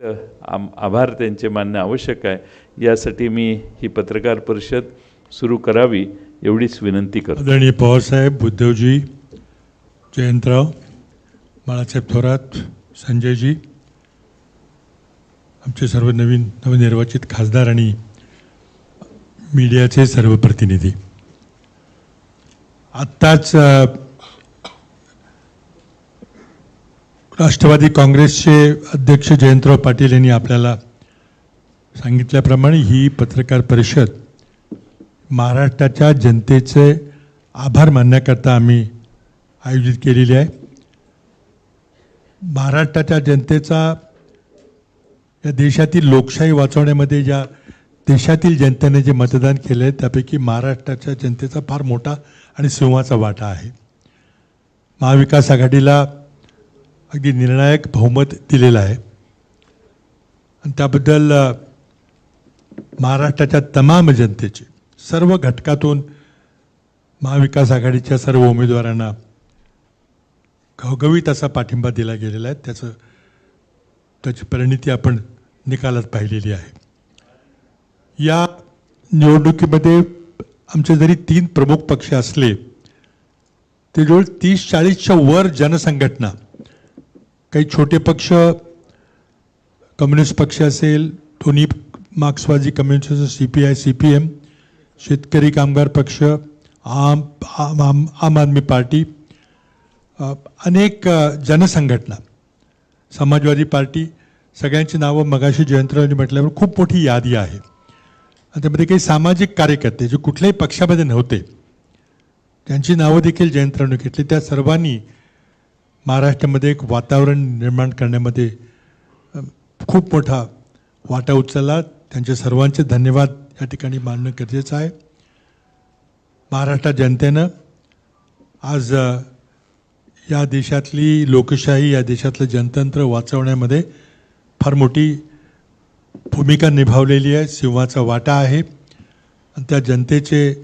आम आभार त्यांचे मानणं आवश्यक आहे. यासाठी मी ही पत्रकार परिषद सुरू करावी एवढीच विनंती करतो. आदरणीय पवारसाहेब बुद्धवजी जयंतराव बाळासाहेब थोरात संजयजी आमचे सर्व नवीन नवनिर्वाचित खासदार आणि मीडियाचे सर्व प्रतिनिधी. आत्ताच राष्ट्रवादी काँग्रेसचे अध्यक्ष जयंतराव पाटील यांनी आपल्याला सांगितल्याप्रमाणे ही पत्रकार परिषद महाराष्ट्राच्या जनतेचे आभार मानण्याकरता आम्ही आयोजित केलेली आहे. महाराष्ट्राच्या जनतेचा या देशातील लोकशाही वाचवण्यामध्ये ज्या देशातील जनतेने जे मतदान केलं आहे त्यापैकी महाराष्ट्राच्या जनतेचा फार मोठा आणि सिंहाचा वाटा आहे. महाविकास आघाडीला अगदी निर्णायक बहुमत दिलेलं आहे. आणि त्याबद्दल महाराष्ट्राच्या तमाम जनतेचे सर्व घटकातून महाविकास आघाडीच्या सर्व उमेदवारांना घवघवीत असा पाठिंबा दिला गेलेला आहे. त्याचं त्याची परिणिती आपण निकालात पाहिलेली आहे. या निवडणुकीमध्ये आमचे जरी तीन प्रमुख पक्ष असले ते जवळ तीस चाळीसच्या वर जनसंघटना काही छोटे पक्ष कम्युनिस्ट पक्ष असेल दोन्ही मार्क्सवादी communist C P I C P M शेतकरी कामगार पक्ष आम आम आम आम आदमी पार्टी अनेक जनसंघटना समाजवादी पार्टी सगळ्यांची नावं मगाशी जयंतरावजी म्हटल्यावर खूप मोठी यादी आहे. आणि त्यामध्ये काही सामाजिक कार्यकर्ते जे कुठल्याही पक्षामध्ये नव्हते त्यांची नावं देखील जयंतरावांनी घेतली. त्या सर्वांनी महाराष्ट्रामध्ये एक वातावरण निर्माण करण्यामध्ये खूप मोठा वाटा उचलला. त्यांचे सर्वांचे धन्यवाद या ठिकाणी मानणं गरजेचं आहे. महाराष्ट्र जनतेनं आज या देशातली लोकशाही या देशातलं जनतंत्र वाचवण्यामध्ये फार मोठी भूमिका निभावलेली आहे. सिंहाचा वाटा आहे. आणि त्या जनतेचे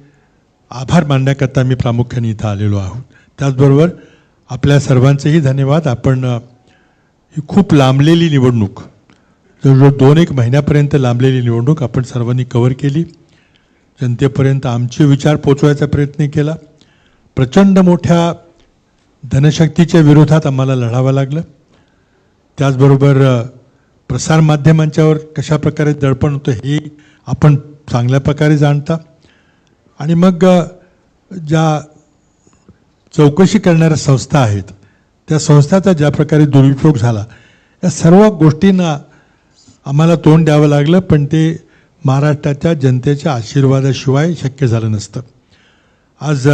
आभार मानण्याकरता मी प्रामुख्याने इथं आलेलो आहोत. त्याचबरोबर आपल्या सर्वांचेही धन्यवाद. आपण ही खूप लांबलेली निवडणूक जवळजवळ दोन एक महिन्यापर्यंत लांबलेली निवडणूक आपण सर्वांनी कव्हर केली. जनतेपर्यंत आमचे विचार पोचवायचा प्रयत्न केला. प्रचंड मोठ्या धनशक्तीच्या विरोधात आम्हाला लढावं लागलं. त्याचबरोबर प्रसारमाध्यमांच्यावर कशा प्रकारे दडपण होतं हे आपण चांगल्या प्रकारे जाणता. आणि मग ज्या चौकशी करणाऱ्या संस्था आहेत. त्या संस्थाचा ज्या प्रकारे दुरुपयोग झाला या सर्व गोष्टींना आम्हाला तोंड द्यावं लागलं पण ते महाराष्ट्राच्या जनतेच्या आशीर्वादाशिवाय शक्य झालं नसतं. आज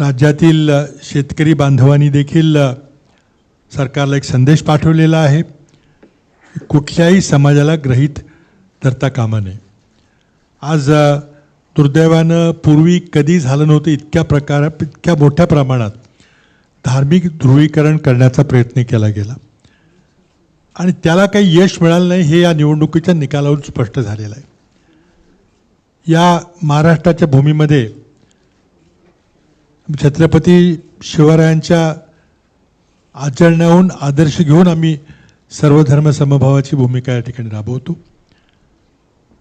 राज्यातील शेतकरी बांधवांनी देखील सरकारला एक संदेश पाठवलेला आहे कुठल्याही समाजाला ग्रहित धरता कामा नये. आज दुर्दैवानं पूर्वी कधी झालं नव्हतं इतक्या प्रकार इतक्या मोठ्या प्रमाणात धार्मिक ध्रुवीकरण करण्याचा प्रयत्न केला गेला. आणि त्याला काही यश मिळालं नाही हे या निवडणुकीच्या निकालावरून स्पष्ट झालेलं आहे. या महाराष्ट्राच्या भूमीमध्ये छत्रपती शिवरायांच्या आचरण्याहून आदर्श घेऊन आम्ही सर्वधर्म समभावाची भूमिका या ठिकाणी राबवतो.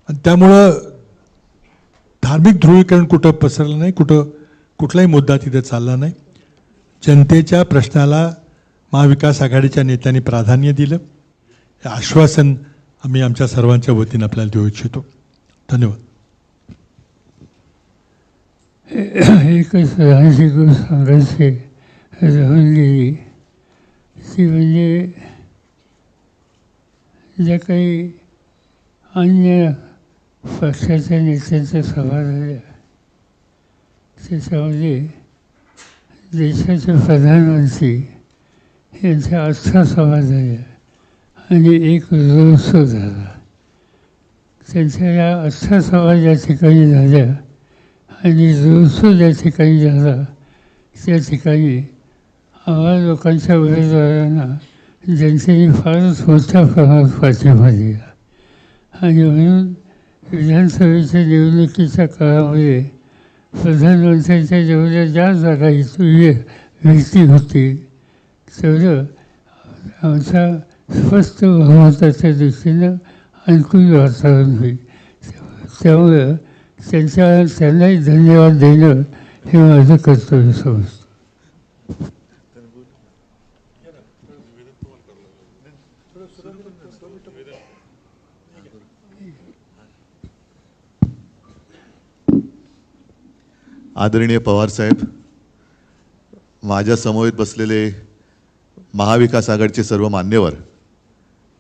आणि त्यामुळं धार्मिक ध्रुवीकरण कुठं पसरलं नाही कुठं कुठलाही मुद्दा तिथे चालला नाही. जनतेच्या प्रश्नाला महाविकास आघाडीच्या नेत्यांनी प्राधान्य दिलं. हे आश्वासन आम्ही आमच्या सर्वांच्या वतीनं आपल्याला देऊ इच्छितो. धन्यवाद. एकच लहानशी गोष्ट सांगायची. राहून गेली ती म्हणजे ज्या काही अन्य पक्षाच्या नेत्यांच्या सभा झाल्या त्याच्यामध्ये देशाचे प्रधानमंत्री यांच्या अठरा सभा झाल्या आणि एक रोड झाला. त्यांच्या या अठरा सभा ज्या ठिकाणी झाल्या आणि जोरसो ज्या ठिकाणी झाला त्या ठिकाणी आम्हा लोकांच्या उमेदवारांना ज्यांच्यानी फारच मोठ्या प्रमाणात पाठिंबा दिला. आणि म्हणून विधानसभेच्या निवडणुकीच्या काळामध्ये प्रधानमंत्र्यांच्या जेवढ्या ज्या जागा इथून व्यक्ती होती तेवढं आमच्या स्वस्थ बहुमताच्या दृष्टीनं अनुकूल वातावरण होईल. त्यामुळं त्यांच्या त्यांनाही धन्यवाद देणं हे माझं कर्तव्य समजतं. आदरणीय पवारसाहेब माझ्या समवेत बसलेले महाविकास आघाडीचे सर्व मान्यवर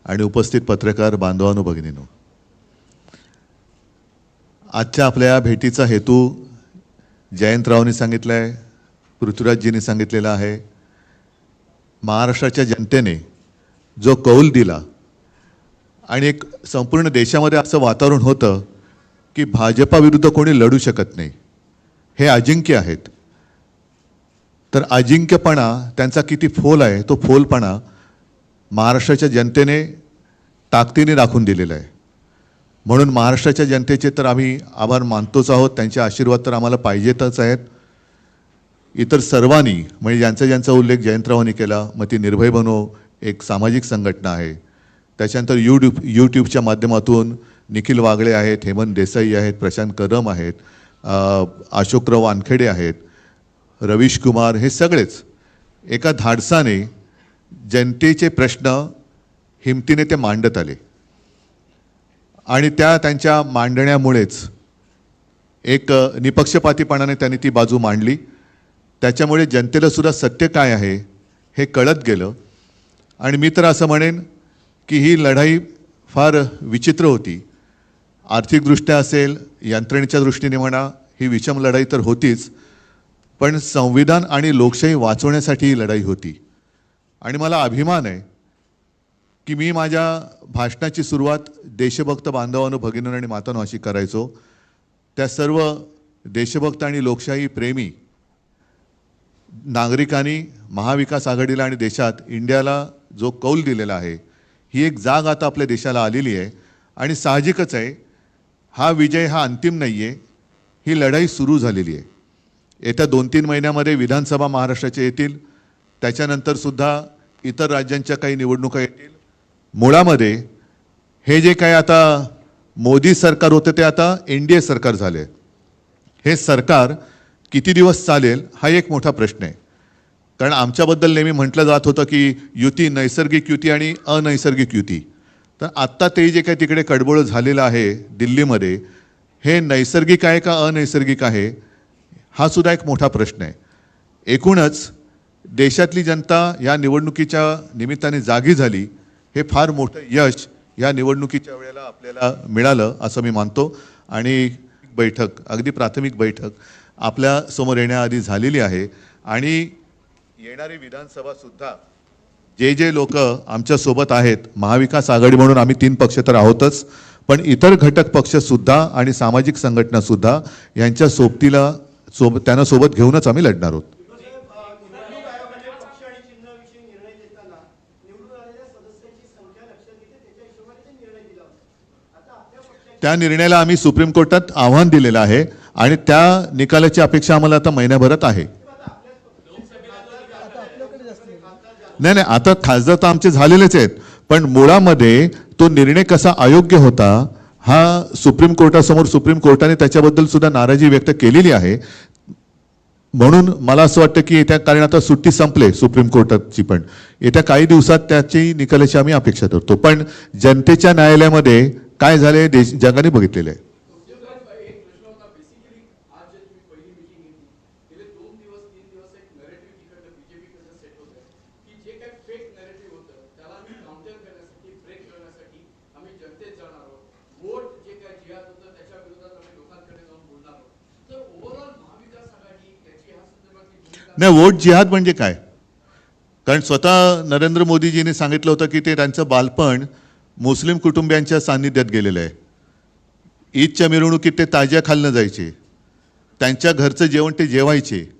आणि उपस्थित पत्रकार बांधवांनो भगिनीनो आजच्या आपल्या या भेटीचा हेतू जयंतरावनी सांगितला आहे पृथ्वीराजजींनी सांगितलेला आहे. महाराष्ट्राच्या जनतेने जो कौल दिला आणि एक संपूर्ण देशामध्ये असं वातावरण होतं की भाजपाविरुद्ध कोणी लढू शकत नाही. हे अजिंक्य आहेत. तर अजिंक्यपणा त्यांचा किती फोल आहे तो फोलपणा महाराष्ट्राच्या जनतेने ताकदीने दाखवून दिलेला आहे. म्हणून महाराष्ट्राच्या जनतेचे तर आम्ही आभार मानतोच आहोत त्यांचे आशीर्वाद तर आम्हाला पाहिजेतच आहेत. इतर सर्वांनी म्हणजे ज्यांचा ज्यांचा उल्लेख जयंतरावांनी केला मग ती निर्भय बनो एक सामाजिक संघटना आहे. त्याच्यानंतर यूट्यूब यूट्यूबच्या माध्यमातून निखिल वागळे आहेत हेमंत देसाई आहेत प्रशांत कदम आहेत. अशोकराव वानखेडे आहेत रवीश कुमार हे सगळेच एका धाडसाने जनतेचे प्रश्न हिमतीने ते मांडत आले. आणि त्या त्यांच्या मांडण्यामुळेच एक निपक्षपातीपणाने त्यांनी ती बाजू मांडली. त्याच्यामुळे जनतेला सुद्धा सत्य काय आहे हे कळत गेलं. आणि मी तर असं म्हणेन की ही लढाई फार विचित्र होती. आर्थिकदृष्ट्या असेल यंत्रणेच्या दृष्टीने म्हणा ही विषम लढाई तर होतीच पण संविधान आणि लोकशाही वाचवण्यासाठी ही लढाई होती. आणि मला अभिमान आहे की मी माझ्या भाषणाची सुरुवात देशभक्त बांधवांनो भगिनींनो आणि मातांनो अशी करायचो. त्या सर्व देशभक्त आणि लोकशाही प्रेमी नागरिकांनी महाविकास आघाडीला आणि देशात इंडियाला जो कौल दिलेला आहे ही एक जाग आता आपल्या देशाला आलेली आहे. आणि साहजिकच आहे हा विजय हा अंतिम नाही आहे ही लढाई सुरू झालेली आहे. येत्या दोन तीन महिन्यामध्ये विधानसभा महाराष्ट्राच्या येतील. त्याच्यानंतर सुद्धा इतर राज्यांच्या काही निवडणुका येतील. मुळामध्ये हे जे काय आता मोदी सरकार होतं ते आता एन डी ए सरकार झाले हे सरकार किती दिवस चालेल हा एक मोठा प्रश्न आहे. कारण आमच्याबद्दल नेहमी म्हटलं जात होतं की युती नैसर्गिक युती आणि अनैसर्गिक युती. तर आत्ता ते जे काही तिकडे कडबोळ झालेलं आहे दिल्लीमध्ये हे नैसर्गिक आहे का अनैसर्गिक आहे? हा सुद्धा एक मोठा प्रश्न आहे. एकूणच देशातली जनता या निवडणुकीच्या निमित्ताने जागी झाली हे फार मोठं यश या निवडणुकीच्या वेळेला आपल्याला मिळालं असं मी मानतो. आणि बैठक अगदी प्राथमिक बैठक आपल्यासमोर येण्याआधी झालेली आहे. आणि येणारी विधानसभासुद्धा जे जे लोक आमच्यासोबत आहेत महाविकास आघाडी म्हणून आम्ही तीन पक्ष तर आहोतच पण इतर घटक पक्षसुद्धा आणि सामाजिक संघटनासुद्धा यांच्या सोबतीला सोबत त्यांना सोबत घेऊनच आम्ही लढणार आहोत. त्या निर्णयाला आम्ही सुप्रीम कोर्टात आव्हान दिलेलं आहे आणि त्या निकालाची अपेक्षा आम्हाला आता महिन्याभरात आहे. नाही नाही आता खासदार तर आमचे झालेलेच आहेत. पण मुळामध्ये तो निर्णय कसा अयोग्य होता हा सुप्रीम कोर्टासमोर सुप्रीम कोर्टाने त्याच्याबद्दल सुद्धा नाराजी व्यक्त केलेली आहे. म्हणून मला असं वाटतं की येत्या कारण आता सुट्टी संपले सुप्रीम कोर्टाची पण. येत्या काही दिवसात त्याची निकालाची आम्ही अपेक्षा करतो पण जनतेच्या न्यायालयामध्ये काय झाले देश जगाने बघितलेलं आहे एक प्रश्न होता बेसिकली आज जे तुम्ही पहिली मीटिंग घेतली गेले दोन दिवस तीन दिवस एक नरेटिव्ह तिकडनं बीजेपी कसं सेट होत आहे की जे काही फेक नरेटिव्ह होतं त्याला आम्ही काउंटर करण्यासाठी ब्रेक करण्यासाठी आम्ही जनतेत जाणार आहोत वोट जे काही जिहाद होतं त्याच्या विरोधात आम्ही लोकांकडे जाऊन बोलणार आहोत तर ओव्हरऑल महाविकास आघाडी याची ह्या संदर्भातली भूमिका नाही वोट जिहाद म्हणजे काय? कारण स्वतः नरेंद्र मोदीजींनी सांगितलं होतं की ते त्यांचं बालपण मुस्लिम कुटुंबियांच्या सान्निध्यात गेलेलं आहे. ईदच्या मिरवणुकीत ते ताज्या खालनं जायचे. त्यांच्या घरचं जेवण ते जेवायचे.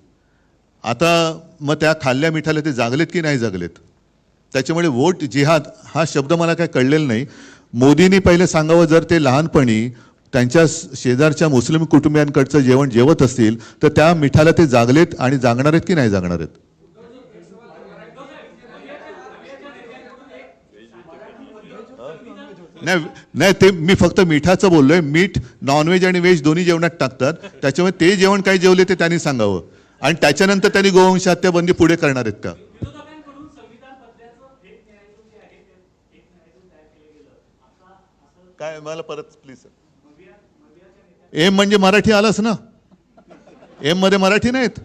आता मग त्या खाल्ल्या मिठाला ते जागलेत की नाही जागलेत? त्याच्यामुळे वोट जिहाद हा शब्द मला काय कळलेला नाही. मोदींनी पहिले सांगावं जर ते लहानपणी त्यांच्या शेजारच्या मुस्लिम कुटुंबियांकडचं जेवण जेवत असतील तर त्या मिठाला ते जागलेत आणि जागणार आहेत की नाही जागणार आहेत? नाही नाही ते मी फक्त मिठाचं बोललोय. मीठ नॉनव्हेज आणि व्हेज दोन्ही जेवणात टाकतात. त्याच्यामुळे ते जेवण काय जेवले ते त्यांनी सांगावं. आणि त्याच्यानंतर त्यांनी गोवंश हत्या बंदी पुढे करणार आहेत का? काय मला परत प्लीज एम म्हणजे मराठी आलंच ना. एममध्ये मराठी नाहीत.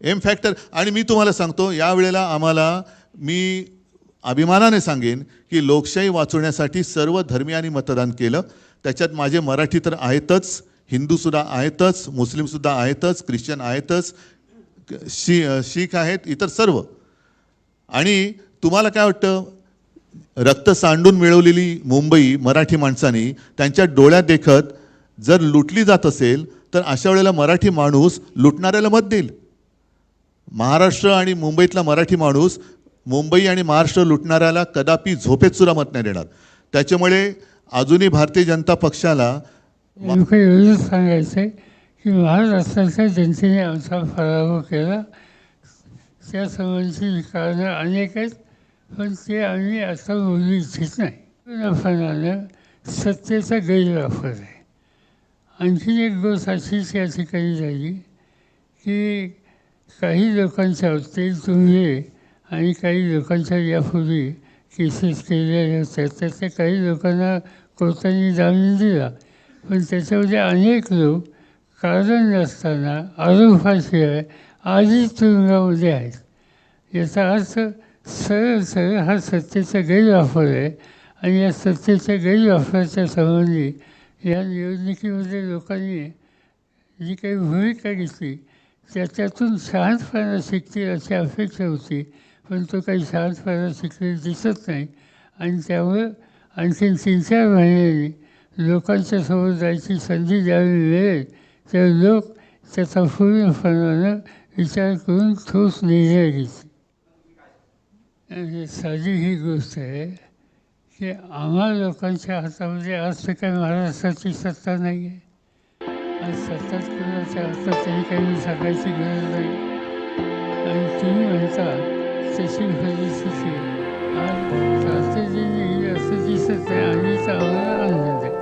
एम फॅक्टर आणि मी तुम्हाला सांगतो यावेळेला आम्हाला मी अभिमानाने सांगेन की लोकशाही वाचवण्यासाठी सर्व धर्मियांनी मतदान केलं. त्याच्यात माझे मराठी तर आहेतच हिंदूसुद्धा आहेतच मुस्लिमसुद्धा आहेतच ख्रिश्चन आहेतच शी शीख आहेत इतर सर्व. आणि तुम्हाला काय वाटतं? रक्त सांडून मिळवलेली मुंबई मराठी माणसांनी त्यांच्या डोळ्यात देखत जर लुटली जात असेल तर अशा वेळेला मराठी माणूस लुटणाऱ्याला मत देईल. महाराष्ट्र आणि मुंबईतला मराठी माणूस मुंबई आणि महाराष्ट्र लुटणाऱ्याला कदापि झोपेत सुद्धा मत नाही देणार. त्याच्यामुळे अजूनही भारतीय जनता पक्षाला एवढंच सांगायचं आहे की महाराष्ट्राच्या जनतेने आमचा पराभव केला. त्या संबंधीची कारणं अनेक आहेत पण ते आम्ही आता बोलू इच्छित नाही. सत्तेचा गैरवापर आहे. आणखी एक गोष्ट अशीच या ठिकाणी झाली की काही लोकांच्या बाबतीत तुम्ही आणि काही लोकांच्या यापूर्वी केसेस केलेल्या होत्या त्यातल्या काही लोकांना कोर्टाने जामीन दिला. पण त्याच्यामध्ये अनेक लोक कारण नसताना आरोपाशिवाय आधीच तुरुंगामध्ये आहेत. याचा अर्थ सरळ सरळ हा सत्तेचा गैरवापर आहे आणि या सत्तेच्या गैरवापराच्या संबंधी या निवडणुकीमध्ये लोकांनी जी काही भूमिका घेतली त्याच्यातून शहाणपणा शिकतील अशी अपेक्षा होती. पण तो काही शहाणपणा शिकलेला दिसत नाही. आणि त्यामुळं आणखीन तीन चार महिन्यांनी लोकांच्या समोर जायची संधी ज्यावेळी मिळेल त्यावेळी लोक त्याचा पूर्णपणानं विचार करून ठोस निर्णय घेतील. आणि साधी ही गोष्ट आहे की आम्हा लोकांच्या हातामध्ये आज तर महाराष्ट्राची सत्ता नाही आहे आणि सत्ताच कोणाच्या हातात तरी काही सांगायची गरज नाही. आणि तुम्ही म्हणता तशी परिस्थिती आज तातडीने असं दिसत नाही आणि आम्हाला आनंद आहे.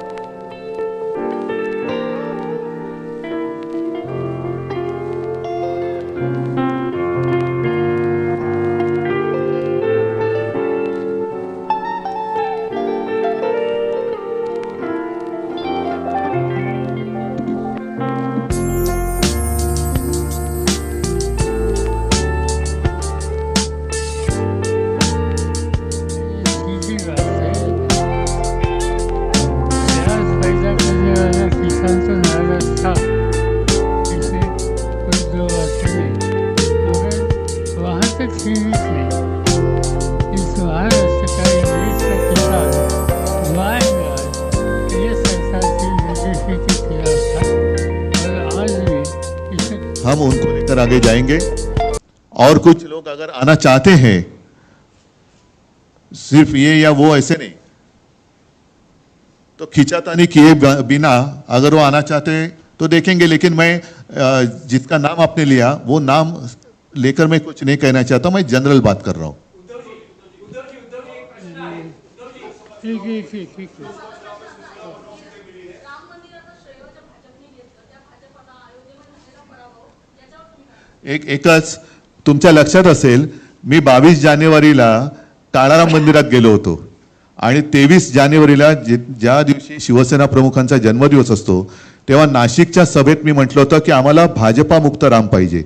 हम उनको लेकर आगे जाएँगे। और कुछ लोग अगर आना चाहते हैं सिर्फ़ ये या वो ऐसे नहीं तो खिंचातानी किए बिना अगर वो आना चाहते हैं तो देखेंगे। लेकिन मैं जिसका नाम आपने लिया वो नाम लेकर मैं कुछ नहीं कहना चाहता मैं जनरल बात कर रहा हूँ। ठीक है ठीक ठीक। एक एकच तुमच्या लक्षात असेल मी बावीस जानेवारीला काळाराम मंदिरात गेलो होतो. आणि तेवीस जानेवारीला जे ज्या दिवशी शिवसेना प्रमुखांचा जन्मदिवस असतो तेव्हा नाशिकच्या सभेत मी म्हटलं होतं की आम्हाला भाजपामुक्त राम पाहिजे.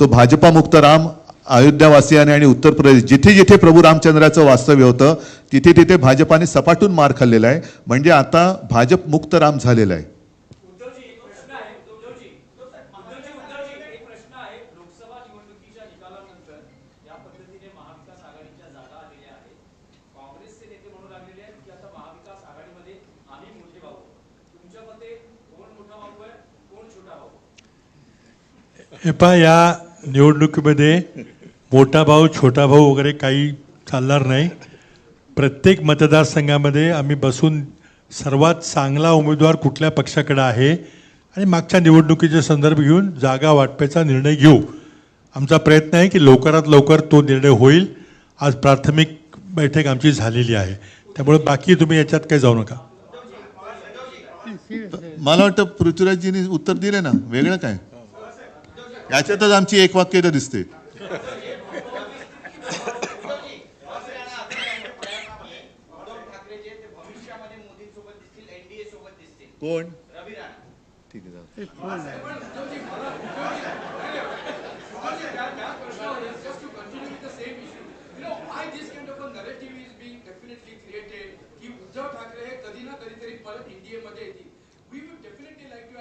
तो भाजपामुक्त राम अयोध्यावासियाने आणि उत्तर प्रदेश जिथे जिथे प्रभू रामचंद्राचं वास्तव्य होतं तिथे तिथे भाजपाने सपाटून मार खाल्लेला आहे. म्हणजे आता भाजप मुक्त राम झालेला आहे उद्धवजी एक प्रश्न आहे उद्धवजी उद्धवजी उद्धवजी एक प्रश्न आहे लोकसभा निवडणुकीच्या निकालानंतर या पद्धतीने महाविकास आघाडीच्या जागा आलेल्या आहेत. काँग्रेसचे नेते म्हणू लागलेले आहेत की आता महाविकास आघाडीमध्ये आम्ही मोठे भाऊ तुमच्या मते कोण मोठा भाऊ आहे कोण छोटा भाऊ हे पहा या निवडणुकीमध्ये मोठा भाऊ छोटा भाऊ वगैरे काही चालणार नाही. प्रत्येक मतदारसंघामध्ये आम्ही बसून सर्वात चांगला उमेदवार कुठल्या पक्षाकडे आहे आणि मागच्या निवडणुकीचे संदर्भ घेऊन जागा वाटपाचा निर्णय घेऊ. आमचा प्रयत्न आहे की लवकरात लवकर तो निर्णय होईल. आज प्राथमिक बैठक आमची झालेली आहे. त्यामुळे बाकी तुम्ही याच्यात काही जाऊ नका. ठीक आहे मला वाटतं पृथ्वीराजजींनी उत्तर दिले ना. वेगळं काय? याच्यातच आमची एक वाक्य दिसते. उद्धव ठाकरे जे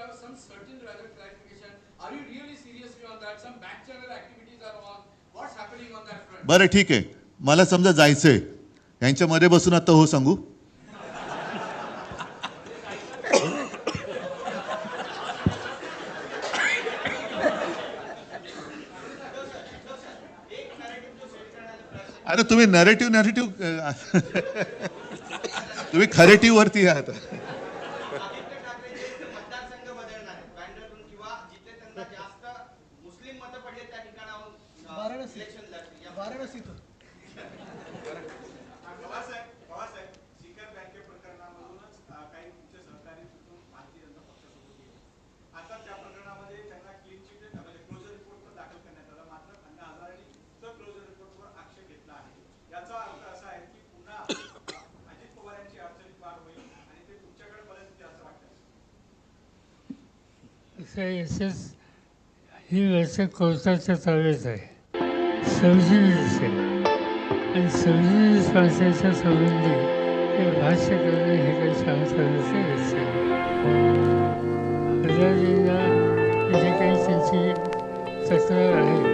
have some certain rather clarification. Are you really seriously on that? Some back channel activities are on. What's happening on that front? बरं ठीक आहे मला समजा जायचंय यांच्यामध्ये बसून आता हो सांगू अरे तुम्ही नरेटिव्ह नरेटिव्ह तुम्ही खरेटिव्ह वरती आहात आदित्य ठाकरे जे ते मतदारसंघ बदलणार आहेत बँड्रातून किंवा जिथे त्यांना जास्त मुस्लिम मतं पडले त्या ठिकाणाहून इलेक्शन लढतील या वाराणसीतून पवारसाहेब पवारसाहेब शिखर बँके प्रकरणामधूनच अ, काही तुमचे सहकारी तिथून भारतीय जनता पक्षासोबत गेले आता त्या प्रकरणामध्ये त्यांना क्लीन चिट म्हणजे क्लोजर रिपोर्ट पण दाखल करण्यात आला मात्र अण्णा हजारेंनी तर क्लोजर रिपोर्टवर आक्षेप घेतला आहे याचा अर्थ असा आहे की पुन्हा अ, अजित पवार यांची अडचणीत वाढ होईल आणि ते तुमच्याकडे पर्यंत येतील असं वाटतं एस यशस ही वर्ष कोर्साच्या ताब्यात आहे सवजीनीस आहे आणि सवजीनीस माणसाच्या संबंधी हे भाष्य करणं हे काही सांगतानाचं नसेल हजारजींना जे काही त्यांची तक्रार आहे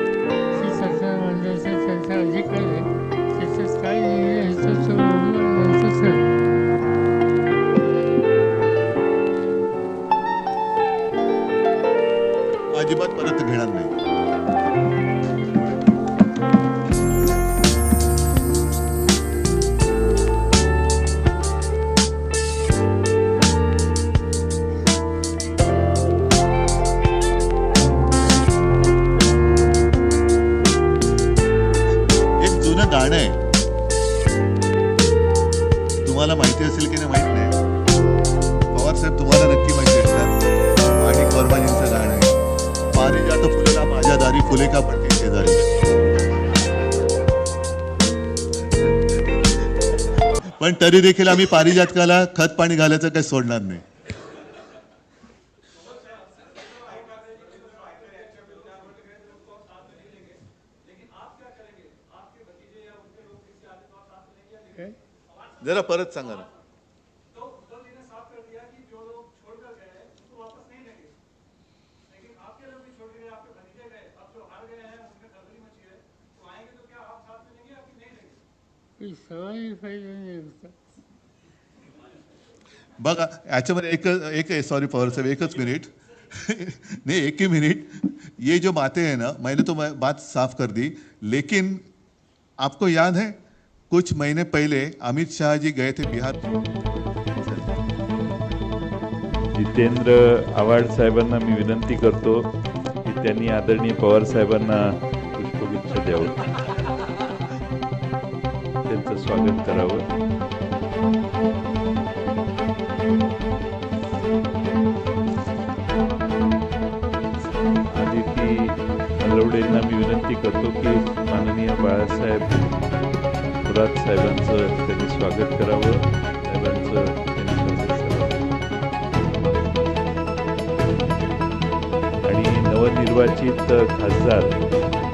तुम्हाला माहिती असेल की नाही माहीत नाही. पवार साहेब तुम्हाला नक्की माहिती असतात आणि वर्माजींचं गाणं आहे. पारिजात फुलेला माझ्या दारी फुले का पडते शेजारी. पण तरी देखील आम्ही पारिजातकाला खत पाणी घालायचं काही सोडणार नाही. सवाई फ़ायदा नाही होता बघा याच्यामध्ये एक एक सॉरी पवार साहब एकच मिनट. नहीं एक ही मिनट. ये जो बातें हैं ना मैंने तो मैं बात साफ़ कर दी. लेकिन आपको याद है कुछ महीने पहले अमित शाह जी गए थे बिहार जितेंद्र आव्हाड साहेबांना मी विनंती करतो की त्यांनी आदरणीय पवार साहेबांना पुष्पगुच्छ द्यावं. त्यांचं स्वागत करावं. आदिती नलवडेंना मी विनंती करतो की माननीय बाळासाहेब थोरात साहेबांचं त्यांनी स्वागत करावं साहेबांचं आणि नवनिर्वाचित खासदार